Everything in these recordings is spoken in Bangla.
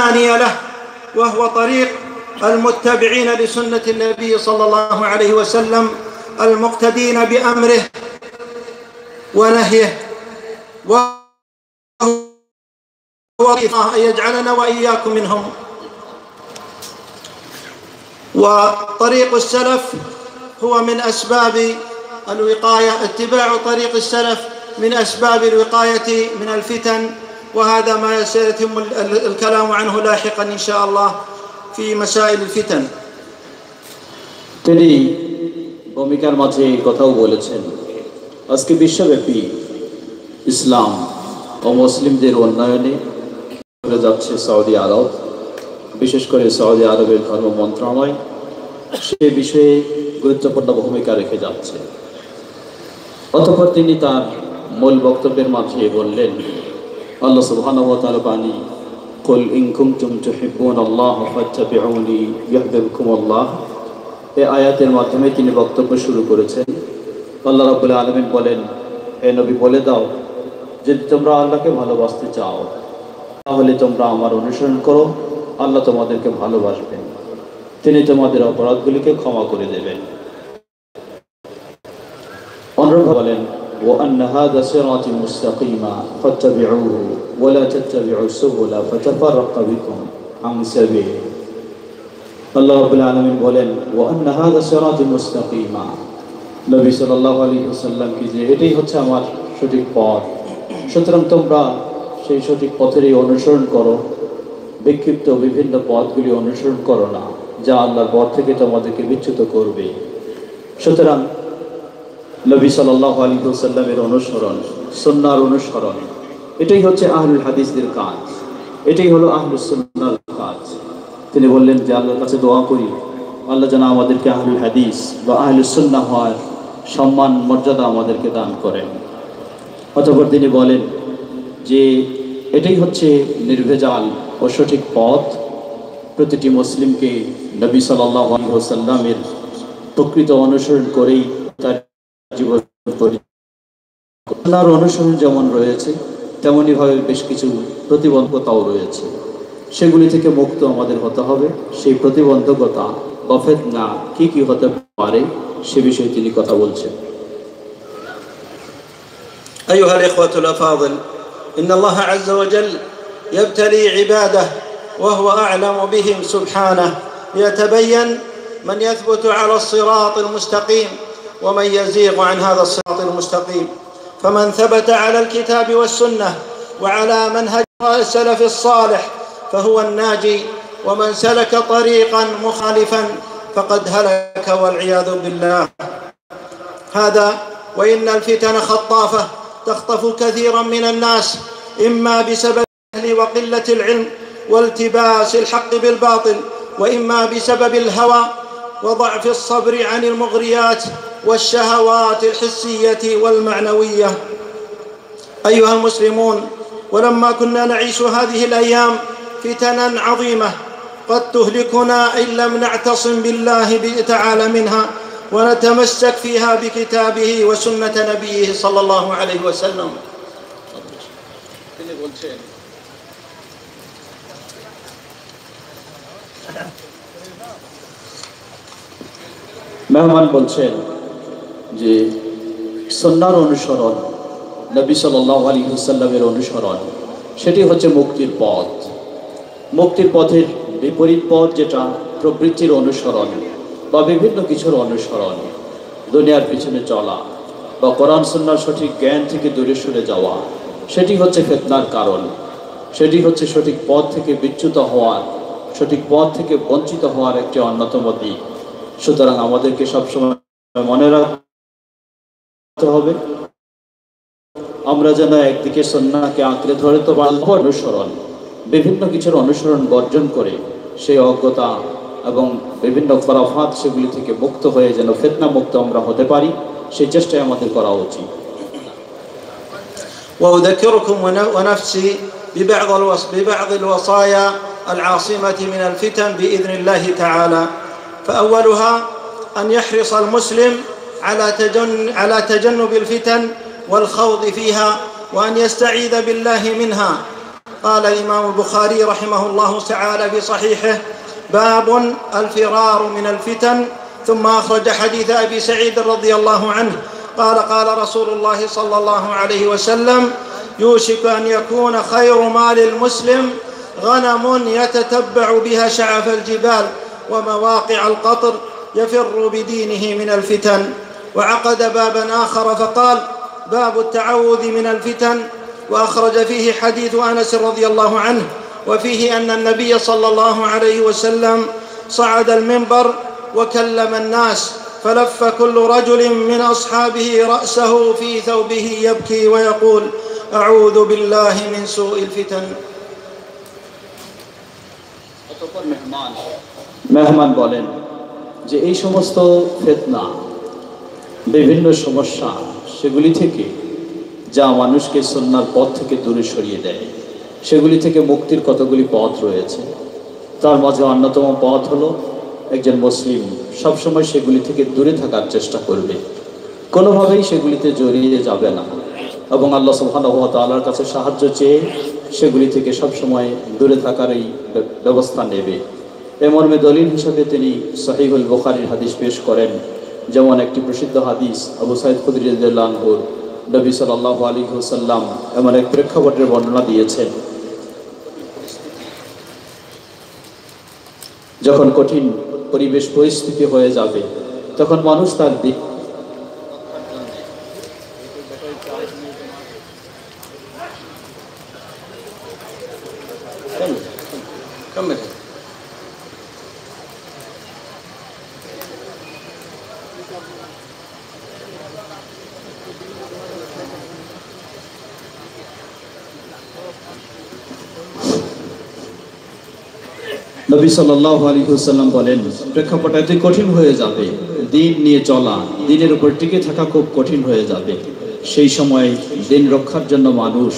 ثانية له وهو طريق المتبعين لسنة النبي صلى الله عليه وسلم المقتدين بأمره ونهيه. وهو أن يجعلنا وإياكم منهم. وطريق السلف هو من أسباب الوقاية اتباع طريق السلف من أسباب الوقاية من الفتن وهذا ما سيتم الكلام عنه لاحقا إن شاء الله في مسائل الفتن তিনি ভূমিকার মাঝে এই কথাও বলেছেন আজকে বিশ্বব্যাপী ইসলাম ও মুসলিমদের উন্নয়নে করে যাচ্ছে সৌদি আরব বিশেষ করে সৌদি আরবের ধর্ম মন্ত্রণালয় সে বিষয়ে গুরুত্বপূর্ণ ভূমিকা রেখে যাচ্ছে অতঃপর তিনি তার মূল বক্তব্যের মাঝে বললেন আল্লাহ সুবহানাহু ওয়া তাআলা বাণী, কুল ইন কুনতুম তুহিব্বুনাল্লাহ ফাত্তাবিউনি ইহবিবকুমুল্লাহ এই আয়াতের মাধ্যমে তিনি বক্তব্য শুরু করেছেন। আল্লাহ রাব্বুল আলামিন বলেন, হে নবী, বলে দাও যদি তোমরা আল্লাহকে ভালোবাসতে চাও, তাহলে তোমরা আমার অনুসরণ করো, আল্লাহ তোমাদেরকে ভালোবাসবেন। তিনি তোমাদের অপরাধগুলিকে ক্ষমা করে দেবেন। অনুরোধ বলেন وأن هذا صراطي مستقيما فاتبعوه ولا تتبعوا السبل فتفرق بكم عن سبيله আল্লাহ রাব্বুল আলামিন বলেন وأن هذا صراطي مستقيما নবী সাল্লাল্লাহু আলাইহি ওয়াসাল্লাম কি যে এটাই হচ্ছে আমার সঠিক পথ সুতরাং তোমরা সেই সঠিক পথেরই অনুসরণ করো বিক্ষিপ্ত বিভিন্ন পথগুলি অনুসরণ করো না যা আল্লাহর পথ থেকে তোমাদেরকে বিচ্যুত করবে সুতরাং নবী সাল্লাহ আলী সাল্লামের অনুসরণ সন্ন্যার অনুসরণ। এটাই হচ্ছে আহলুল হাদিসদের কাজ। এটাই হলো আহলুল সন্ন্যার কাজ। তিনি বললেন যে, আল্লাহর কাছে দোয়া করি। আল্লাহ যেন আমাদেরকে আহলুল হাদিস বা আহলুল সন্না হওয়ার সম্মান, মর্যাদা আমাদেরকে দান করেন। অতঃপর তিনি বলেন যে, এটাই হচ্ছে নির্ভেজাল ও সঠিক পথ। প্রতিটি মুসলিমকে নবী সাল্লাহ আলী সাল্লামের প্রকৃত অনুসরণ করেই জীবন পরিচালনার অনুসরণ যেমন রয়েছে তেমনই ভাবে বেশ কিছু প্রতিবন্ধকতাও রয়েছে সেগুলি থেকে মুক্ত আমাদের হতে হবে সেই প্রতিবন্ধকতা বফেত না কি কি হতে পারে সে বিষয়ে তিনি কথা বলছেন أيها الإخوة الأفاضل إن الله عز وجل يبتلي عباده وهو أعلم بهم سبحانه ليتبين من يثبت على الصراط المستقيم ومن يزيغ عن هذا الصراط المستقيم. فمن ثبت على الكتاب والسنة وعلى منهج السلف الصالح فهو الناجي ومن سلك طريقا مخالفا فقد هلك والعياذ بالله. هذا وإن الفتن خطافة تخطف كثيرا من الناس إما بسبب الجهل وقلة العلم والتباس الحق بالباطل وإما بسبب الهوى وضعف الصبر عن المغريات والشهوات الحسية والمعنوية. أيها المسلمون ولما كنا نعيش هذه الأيام فتنا عظيمة قد تهلكنا إن لم نعتصم بالله تعالى منها ونتمسك فيها بكتابه وسنة نبيه صلى الله عليه وسلم. মেহমান বলছেন যে সন্ন্যার অনুসরণ, নবী সাল্লাহ আলী হুসাল্লামের অনুসরণ, সেটি হচ্ছে মুক্তির পথ। মুক্তির পথের বিপরীত পথ যেটা, প্রবৃত্তির অনুসরণ বা বিভিন্ন কিছুর অনুসরণ, দুনিয়ার পিছনে চলা বা কোরআন সন্ন্যার সঠিক জ্ঞান থেকে দূরে সরে যাওয়া, সেটি হচ্ছে ফেতনার কারণ। সেটি হচ্ছে সঠিক পথ থেকে বিচ্যুত হওয়ার, সঠিক পথ থেকে বঞ্চিত হওয়ার একটি অন্যতম দিক। সুতরাং আমাদেরকে সবসময় মনে রাখতে হবে আমরা যেন একদিকে সন্ন্যাকে আঁকড়ে ধরে তো বাল্য অনুসরণ বিভিন্ন কিছুর অনুসরণ বর্জন করে সেই অজ্ঞতা এবং বিভিন্ন ফরাফাত সেগুলি থেকে মুক্ত হয়ে যেন ফেতনা মুক্ত আমরা হতে পারি সেই চেষ্টাই আমাদের করা উচিত وأذكركم ون- ونفسي ببعض الوص... ببعض الوصايا العاصمة من الفتن بإذن الله تعالى فأولها أن يحرص المسلم على تجن... على تجنب الفتن والخوض فيها وأن يستعيذ بالله منها. قال الإمام البخاري رحمه الله تعالى في صحيحه باب الفرار من الفتن. ثم أخرج حديث أبي سعيد رضي الله عنه. قال قال رسول الله صلى الله عليه وسلم يوشك أن يكون خير مال المسلم غنم يتتبع بها شعف الجبال. ومواقع القطر يفر بدينه من الفتن. وعقد بابا آخر فقال باب التعوذ من الفتن وأخرج فيه حديث أنس رضي الله عنه وفيه أن النبي صلى الله عليه وسلم صعد المنبر وكلم الناس فلف كل رجل من أصحابه رأسه في ثوبه يبكي ويقول أعوذ بالله من سوء الفتن মেহমান বলেন যে এই সমস্ত ফেতনা, বিভিন্ন সমস্যা সেগুলি থেকে যা মানুষকে সন্ন্যার পথ থেকে দূরে সরিয়ে দেয়, সেগুলি থেকে মুক্তির কতগুলি পথ রয়েছে? তার মাঝে অন্যতম পথ হলো একজন মুসলিম সবসময় সেগুলি থেকে দূরে থাকার চেষ্টা করবে। কোনোভাবেই সেগুলিতে জড়িয়ে যাবে না এবং আল্লাহ সুবহানাহু কাছে সাহায্য চেয়ে সেগুলি থেকে সবসময় দূরে থাকার এই ব্যবস্থা নেবে। এ মর্মে দলিল হিসেবে তিনি সাহিবুল বোখারির হাদিস পেশ করেন, যেমন একটি প্রসিদ্ধ হাদিস আবু সাইদ খুদিরুল্লাহর নবী সাল্লাহ আলী হুসাল্লাম এমন এক প্রেক্ষাপটের বর্ণনা দিয়েছেন। যখন কঠিন পরিবেশ, পরিস্থিতি হয়ে যাবে, তখন মানুষ তার দিক নবী সাল্লাহ আলী হুসাল্লাম বলেন, প্রেক্ষাপট এত কঠিন হয়ে যাবে। দিন নিয়ে চলা, দিনের উপর টিকে থাকা খুব কঠিন হয়ে যাবে। সেই সময় দিন রক্ষার জন্য মানুষ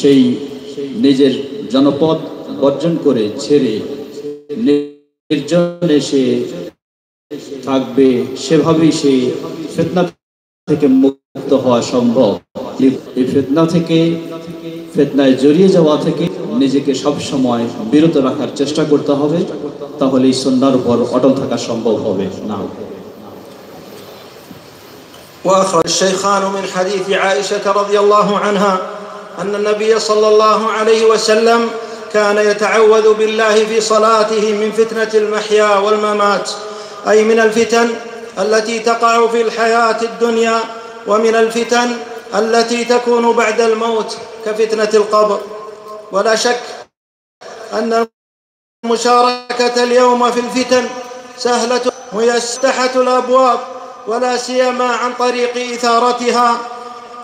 সেই নিজের জনপদ বর্জন করে ছেড়ে নির্জনে সে থাকবে। সেভাবেই সে ফেতনা থেকে মুক্ত হওয়া সম্ভব। এই ফেতনা থেকে ফেতনায় জড়িয়ে যাওয়া থেকে নিজেকে সব সময় বিরত রাখার চেষ্টা করতে হবে তাহলে এই সন্ন্যার উপর অটল থাকা সম্ভব হবে না واخرج الشيخان من حديث عائشه رضي الله عنها ان النبي صلى الله عليه وسلم كان يتعوذ بالله في صلاته من فتنه المحيا والممات اي من الفتن التي تقع في الحياه الدنيا ومن الفتن التي تكون بعد الموت كفتنة القبر. ولا شك أن المشاركة اليوم في الفتن سهلة ميسحة الأبواب ولا سيما عن طريق إثارتها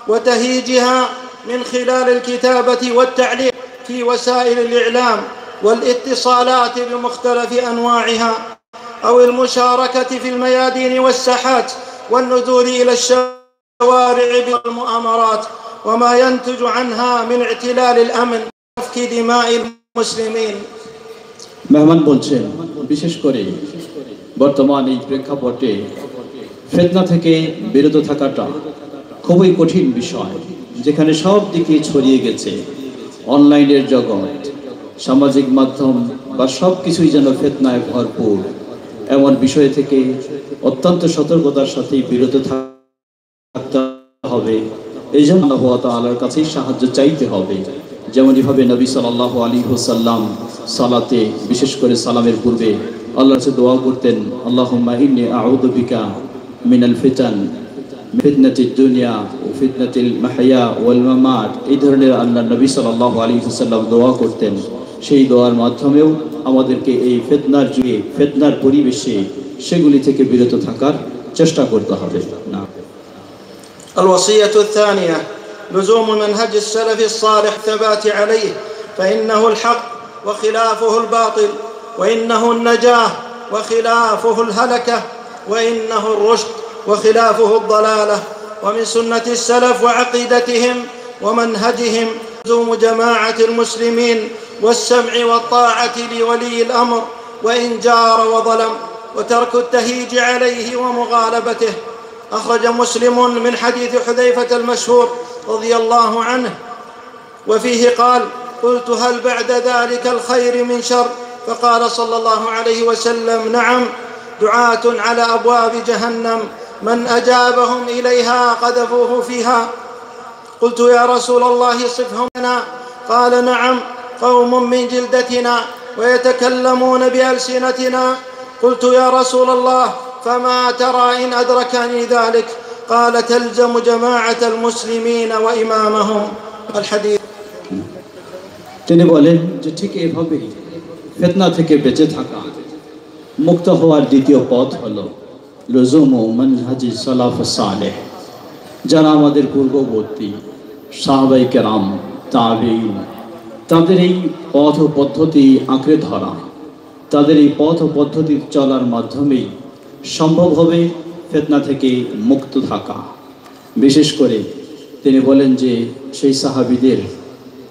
وتهيجها من خلال الكتابة والتعليق في وسائل الإعلام والاتصالات بمختلف أنواعها أو المشاركة في الميادين والساحات والنزول إلى الشوارع بالمؤامرات وما ينتج عنها من اعتلال الامن وسفك دماء المسلمين মেহমান বলছেন বিশেষ করে বর্তমান এই প্রেক্ষাপটে ফেতনা থেকে বিরত থাকাটা খুবই কঠিন বিষয় যেখানে সব দিকে ছড়িয়ে গেছে অনলাইনের জগৎ সামাজিক মাধ্যম বা সব কিছুই যেন ফেতনায় ভরপুর এমন বিষয় থেকে অত্যন্ত সতর্কতার সাথে বিরত থাকতে হবে। এই জন্য আল্লাহর কাছেই সাহায্য চাইতে হবে। যেমনইভাবে নবী সাল্লাহ আলী হোসাল্লাম সালাতে, বিশেষ করে সালামের পূর্বে আল্লাহ কাছে দোয়া করতেন আল্লাহ ইন্নি আউদবিকা মিনাল ফিতান ফিতনাতিল দুনিয়া ও ফিতনাতিল মাহাইয়া ওয়াল মামাত। এই ধরনের আল্লাহ নবী সাল্লাহ আলী হুসাল্লাম দোয়া করতেন। সেই দোয়ার মাধ্যমেও আমাদেরকে এই ফেতনার যুগে, ফেতনার পরিবেশে সেগুলি থেকে বিরত থাকার চেষ্টা করতে হবে। না। الوصية الثانية لزوم منهج السلف الصالح الثبات عليه فإنه الحق وخلافه الباطل وإنه النجاة وخلافه الهلكة وإنه الرشد وخلافه الضلالة ومن سنة السلف وعقيدتهم ومنهجهم لزوم جماعة المسلمين والسمع والطاعة لولي الأمر وإن جار وظلم وترك التهيج عليه ومغالبته. أخرج مسلم من حديث حذيفة المشهور رضي الله عنه وفيه قال قلت هل بعد ذلك الخير من شر؟ فقال صلى الله عليه وسلم نعم دعاة على أبواب جهنم من أجابهم إليها قذفوه فيها. قلت يا رسول الله صفهم لنا قال نعم قوم من جلدتنا ويتكلمون بألسنتنا. قلت يا رسول الله فما ترى ان ادركني ذلك قال تلزم جماعه المسلمين وامامهم الحديث তিনি বলেন যে ঠিক এভাবেই ফেতনা থেকে বেঁচে থাকা মুক্ত হওয়ার দ্বিতীয় পথ হলো লজুম ও মনহাজি সালাফ সালেহ যারা আমাদের পূর্ববর্তী সাহাবাই কেরাম তাবেইন তাদের এই পথ ও পদ্ধতি আঁকড়ে ধরা তাদের এই পথ ও পদ্ধতি চলার মাধ্যমেই সম্ভব হবে ফেতনা থেকে মুক্ত থাকা। বিশেষ করে তিনি বলেন যে সেই সাহাবিদের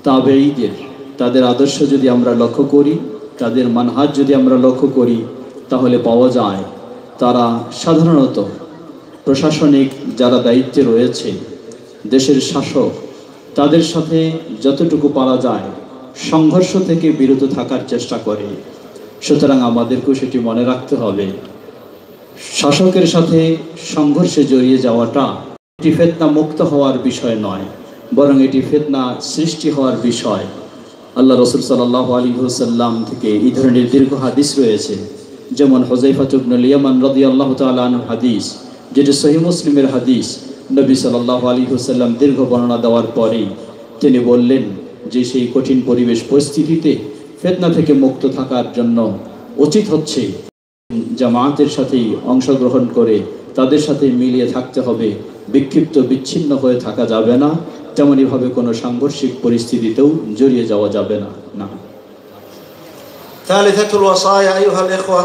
তাবেইদের তাদের আদর্শ যদি আমরা লক্ষ্য করি, তাদের মানহাজ যদি আমরা লক্ষ্য করি, তাহলে পাওয়া যায় তারা সাধারণত প্রশাসনিক যারা দায়িত্বে রয়েছে, দেশের শাসক, তাদের সাথে যতটুকু পারা যায় সংঘর্ষ থেকে বিরত থাকার চেষ্টা করে। সুতরাং আমাদেরকেও সেটি মনে রাখতে হবে। শাসকের সাথে সংঘর্ষে জড়িয়ে যাওয়াটা এটি ফেতনা মুক্ত হওয়ার বিষয় নয়, বরং এটি ফেতনা সৃষ্টি হওয়ার বিষয়। আল্লাহ রসুল সাল্লাহ আলী হুসাল্লাম থেকে এই ধরনের দীর্ঘ হাদিস রয়েছে, যেমন হজাইফা চুবনুল ইয়ামান রদি আল্লাহ তালু হাদিস, যেটি সহি মুসলিমের হাদিস। নবী সাল্লাহ আলী হুসাল্লাম দীর্ঘ বর্ণনা দেওয়ার পরেই তিনি বললেন যে সেই কঠিন পরিবেশ পরিস্থিতিতে ফেতনা থেকে মুক্ত থাকার জন্য উচিত হচ্ছে জামায়াতের সাথেই অংশগ্রহণ করে তাদের সাথে মিলিয়ে থাকতে হবে বিক্ষিপ্ত বিচ্ছিন্ন হয়ে থাকা যাবে না তেমনইভাবে কোনো সাংঘর্ষিক পরিস্থিতিতেও জড়িয়ে যাওয়া যাবে না না ثالثة الوصايا أيها الإخوة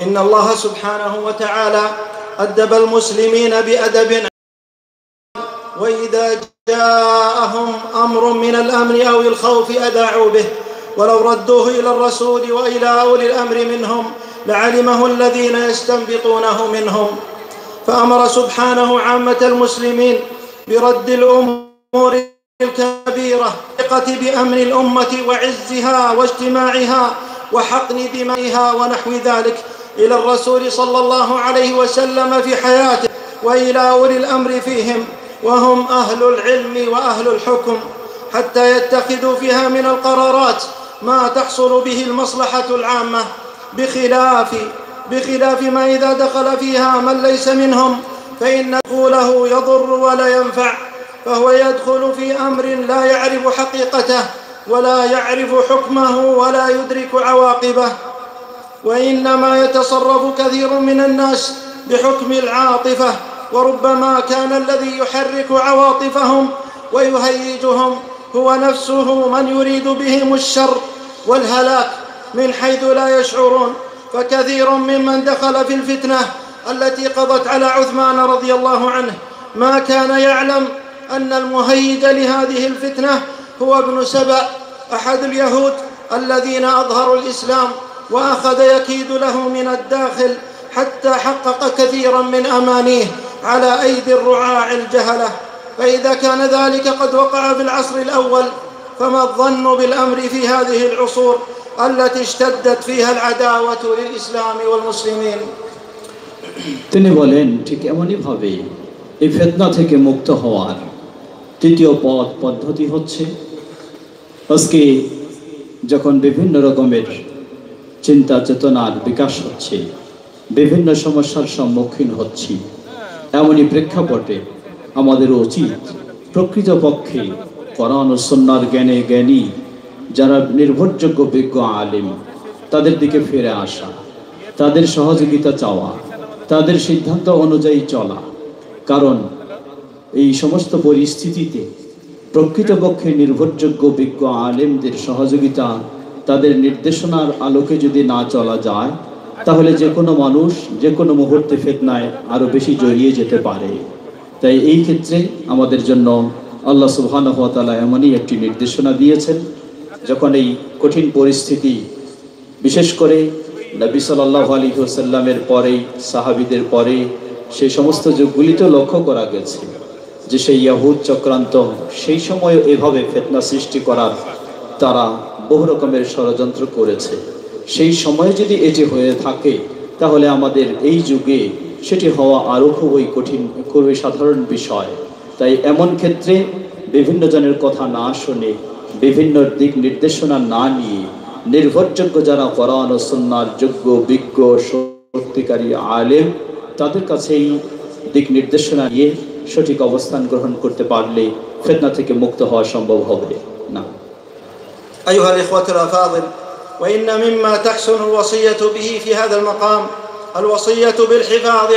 إن الله سبحانه وتعالى أدب المسلمين بأدب وإذا جاءهم أمر من الأمن أو الخوف أذاعوا به ولو ردوه إلى الرسول وإلى أولي الأمر منهم لعلمه الذين يستنبطونه منهم. فأمر سبحانه عامة المسلمين برد الأمور الكبيرة بأمن الأمة وعزها واجتماعها وحقن دمائها ونحو ذلك إلى الرسول صلى الله عليه وسلم في حياته وإلى أولي الأمر فيهم وهم أهل العلم وأهل الحكم حتى يتخذوا فيها من القرارات ما تحصل به المصلحة العامة. بخلاف بخلاف ما إذا دخل فيها من ليس منهم فإن دخوله يضر ولا ينفع فهو يدخل في أمر لا يعرف حقيقته ولا يعرف حكمه ولا يدرك عواقبه. وإنما يتصرف كثير من الناس بحكم العاطفة وربما كان الذي يحرك عواطفهم ويهيجهم هو نفسه من يريد بهم الشر والهلاك. من حيث لا يشعرون. فكثير ممن دخل في الفتنة التي قضت على عثمان رضي الله عنه. ما كان يعلم أن المهيج لهذه الفتنة هو ابن سبأ أحد اليهود الذين أظهروا الإسلام وأخذ يكيد له من الداخل حتى حقق كثيرا من أمانيه على أيدي الرعاع الجهلة. فإذا كان ذلك قد وقع في العصر الأول فما الظن بالأمر في هذه العصور؟ التي اشتدت فيها العداوه للاسلام والمسلمين তিনি বলেন ঠিক এমনইভাবে এই ফেতনা থেকে মুক্ত হওয়ার তৃতীয় পথ পদ্ধতি হচ্ছে আজকে যখন বিভিন্ন রকমের চিন্তা চেতনার বিকাশ হচ্ছে বিভিন্ন সমস্যার সম্মুখীন হচ্ছি এমনই প্রেক্ষাপটে আমাদের উচিত প্রকৃতপক্ষে কোরআন ও সন্ন্যার জ্ঞানে জ্ঞানী যারা নির্ভরযোগ্য বিজ্ঞ আলিম, তাদের দিকে ফিরে আসা, তাদের সহযোগিতা চাওয়া, তাদের সিদ্ধান্ত অনুযায়ী চলা। কারণ এই সমস্ত পরিস্থিতিতে প্রকৃতপক্ষে নির্ভরযোগ্য বিজ্ঞ আলেমদের সহযোগিতা তাদের নির্দেশনার আলোকে যদি না চলা যায়, তাহলে যে কোনো মানুষ যে কোনো মুহূর্তে ফেতনায় আরও বেশি জড়িয়ে যেতে পারে। তাই এই ক্ষেত্রে আমাদের জন্য আল্লাহ সুবাহানহতালা এমনই একটি নির্দেশনা দিয়েছেন যখন এই কঠিন পরিস্থিতি, বিশেষ করে নবী সাল্লাহ আলী সাল্লামের পরে, সাহাবিদের পরে সেই সমস্ত যুগগুলিতেও লক্ষ্য করা গেছে যে সেই ইয়াহুদ চক্রান্ত, সেই সময় এভাবে ফেতনা সৃষ্টি করার তারা বহু রকমের ষড়যন্ত্র করেছে। সেই সময়ে যদি এটি হয়ে থাকে, তাহলে আমাদের এই যুগে সেটি হওয়া আরও খুবই কঠিন, খুবই সাধারণ বিষয়। তাই এমন ক্ষেত্রে বিভিন্ন জনের কথা না শুনে বিভিন্ন দিক নির্দেশনা না নিয়ে নির্ভরযোগ্য যারা কোরআন ও সুন্নার যোগ্য বিজ্ঞ সত্যিকারী আলেম তাদের কাছেই দিক নির্দেশনা নিয়ে সঠিক অবস্থান গ্রহণ করতে পারলে ফেতনা থেকে মুক্ত হওয়া সম্ভব হবে না أيها الإخوة الأفاضل وإن مما تحسن الوصية به في هذا المقام الوصية بالحفاظ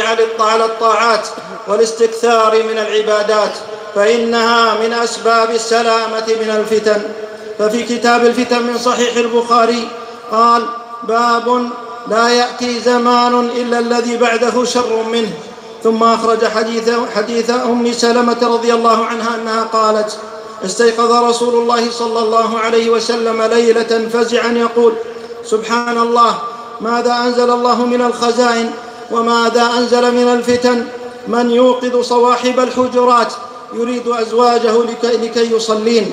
على الطاعات والاستكثار من العبادات فإنها من أسباب السلامة من الفتن. ففي كتاب الفتن من صحيح البخاري قال باب لا يأتي زمان إلا الذي بعده شر منه. ثم أخرج حديث, حديث أم سلمة رضي الله عنها أنها قالت استيقظ رسول الله صلى الله عليه وسلم ليلة فزعا يقول سبحان الله ماذا أنزل الله من الخزائن وماذا أنزل من الفتن؟ من يوقظ صواحب الحجرات يريد أزواجه لكي, لكي يصلين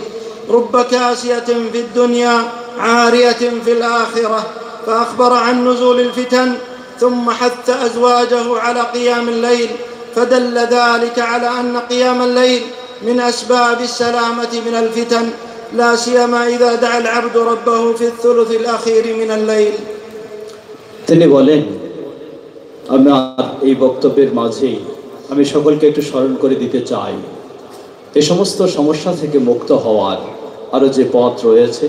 رب كاسية في الدنيا عارية في الآخرة فأخبر عن نزول الفتن ثم حث أزواجه على قيام الليل فدل ذلك على أن قيام الليل من أسباب السلامة من الفتن لا سيما إذا دعا العبد ربه في الثلث الأخير من الليل তিনি বলেন আমার এই বক্তব্যের মাঝে আমি সকলকে একটু স্মরণ করে দিতে চাই এ সমস্ত সমস্যা থেকে মুক্ত হওয়ার আরও যে পথ রয়েছে,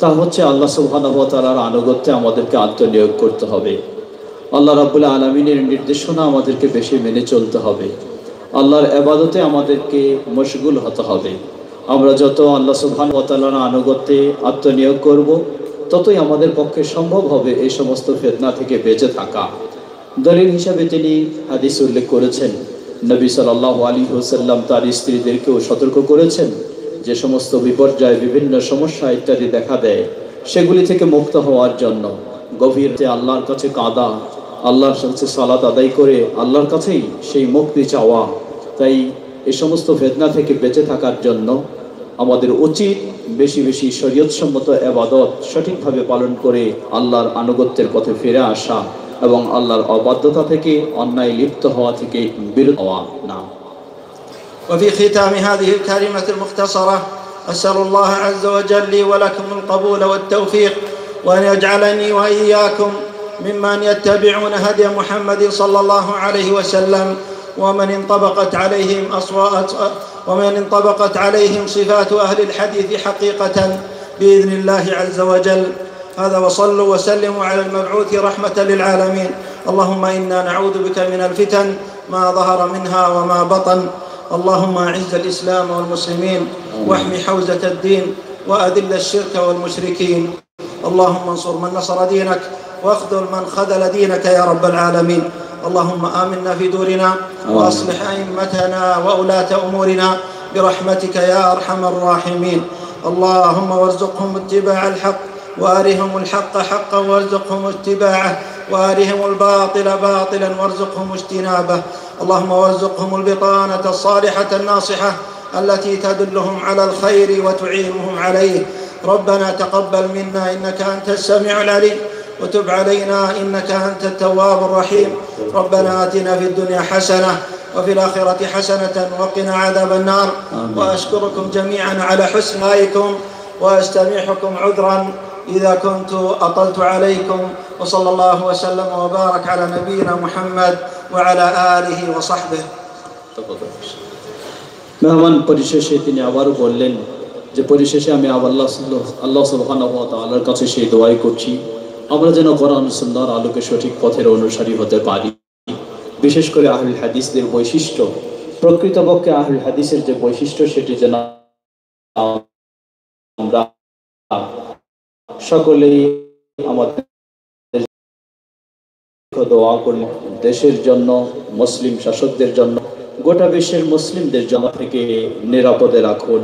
তা হচ্ছে আল্লাহ সুবাহানবতালার আনুগত্যে আমাদেরকে আত্মনিয়োগ করতে হবে। আল্লাহ রাবুল্লাহ আলমিনের নির্দেশনা আমাদেরকে বেশি মেনে চলতে হবে। আল্লাহর আবাদতে আমাদেরকে মশগুল হতে হবে। আমরা যত আল্লাহ সুবহান ওয়াতালার আনুগত্যে আত্মনিয়োগ করব, ততই আমাদের পক্ষে সম্ভব হবে এই সমস্ত ফেতনা থেকে বেঁচে থাকা। দলিল হিসাবে তিনি হাদিস উল্লেখ করেছেন নবী সাল্লাহ আলী হুসাল্লাম তার স্ত্রীদেরকেও সতর্ক করেছেন, যে সমস্ত বিপর্যয়, বিভিন্ন সমস্যা ইত্যাদি দেখা দেয়, সেগুলি থেকে মুক্ত হওয়ার জন্য। গভীর যে আল্লাহর কাছে কাঁদা, আল্লাহর কাছে সালাত আদায় করে আল্লাহর কাছেই সেই মুক্তি চাওয়া। তাই এ সমস্ত ফেতনা থেকে বেঁচে থাকার জন্য আমাদের উচিত বেশি বেশি শরীয়তসম্মত এবাদত সঠিকভাবে পালন করে আল্লাহর আনুগত্যের পথে ফিরে আসা। এবং আল্লাহর অবাধ্যতা থেকে অন্যায় লিপ্ত হওয়া থেকে বিরত হওয়া না وفي ختام هذه الكلمة المختصرة أسأل الله عز وجل لي ولكم القبول والتوفيق وأن يجعلني وإياكم ممن يتبعون هدي محمد صلى الله عليه وسلم ومن انطبقت عليهم أصوات ومن انطبقت عليهم صفات أهل الحديث حقيقة بإذن الله عز وجل هذا وصلوا وسلموا على المبعوث رحمة للعالمين. اللهم إنا نعوذ بك من الفتن ما ظهر منها وما بطن. اللهم أعز الإسلام والمسلمين واحمي حوزة الدين وأذل الشرك والمشركين. اللهم انصر من نصر دينك واخذل من خذل دينك يا رب العالمين. اللهم آمنا في دورنا وأصلح أئمتنا وولاة أمورنا برحمتك يا أرحم الراحمين. اللهم وارزقهم اتباع الحق وارهم الحق حقا وارزقهم اتباعه وارهم الباطل باطلا وارزقهم اجتنابه. اللهم وارزقهم البطانة الصالحة الناصحة التي تدلهم على الخير وتعينهم عليه. ربنا تقبل منا إنك أنت السميع العليم وتب علينا إنك أنت التواب الرحيم. ربنا آتنا في الدنيا حسنة وفي الآخرة حسنة وقنا عذاب النار. آمين. وأشكركم جميعا على حسن رأيكم وأستميحكم عذرا. إذا كنت أطلت عليكم وصلى الله وسلم وبارك على نبينا محمد وعلى آله وصحبه মেহমান পরিশেষে তিনি আবারও বললেন যে পরিশেষে আমি আবার আল্লাহ আল্লাহ আল্লাহর কাছে সেই দোয়াই করছি আমরা যেন কোরআন সুন্দর আলোকে সঠিক পথের অনুসারী হতে পারি বিশেষ করে আহুল হাদিসদের বৈশিষ্ট্য প্রকৃতপক্ষে আহুল হাদিসের যে বৈশিষ্ট্য সেটি যেন আমরা সকলেই আমাদের দোয়া করি দেশের জন্য, মুসলিম শাসকদের জন্য, গোটা বিশ্বের মুসলিমদের জন্য থেকে নিরাপদে রাখুন।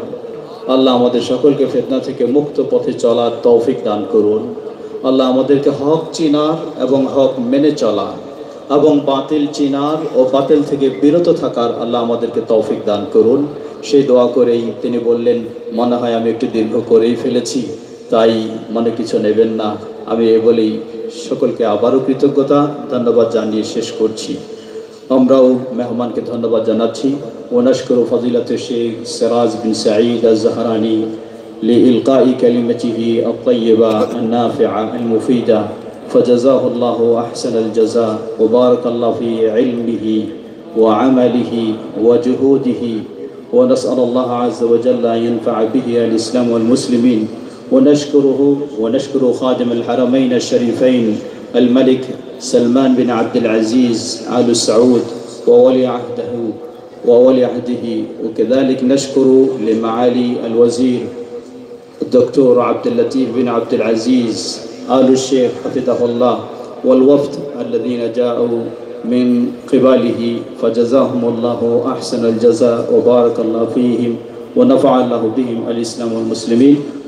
আল্লাহ আমাদের সকলকে ফেতনা থেকে মুক্ত পথে চলার তৌফিক দান করুন। আল্লাহ আমাদেরকে হক চিনার এবং হক মেনে চলা এবং বাতিল চিনার ও বাতিল থেকে বিরত থাকার আল্লাহ আমাদেরকে তৌফিক দান করুন। সেই দোয়া করেই তিনি বললেন, মনে হয় আমি একটু দীর্ঘ করেই ফেলেছি। তাই মনে কিছু নেবেন না আমি এ বলেই সকলকে আবারও কৃতজ্ঞতা ধন্যবাদ জানিয়ে শেষ করছি আমরাও মেহমানকে ধন্যবাদ জানাচ্ছি ونشكر فضيلة الشيخ سراج بن سعيد الزهراني لإلقاء كلمته الطيبة النافعة المفيدة فجزاه الله أحسن الجزاء وبارك الله في علمه وعمله وجهوده ونسأل الله عز وجل أن ينفع به الإسلام والمسلمين ونشكره ونشكر خادم الحرمين الشريفين الملك سلمان بن عبد العزيز آل سعود وولي عهده وولي عهده. وكذلك نشكر لمعالي الوزير الدكتور عبد اللطيف بن عبد العزيز آل الشيخ حفظه الله والوفد الذين جاءوا من قبله فجزاهم الله أحسن الجزاء وبارك الله فيهم ونفع الله بهم الإسلام والمسلمين.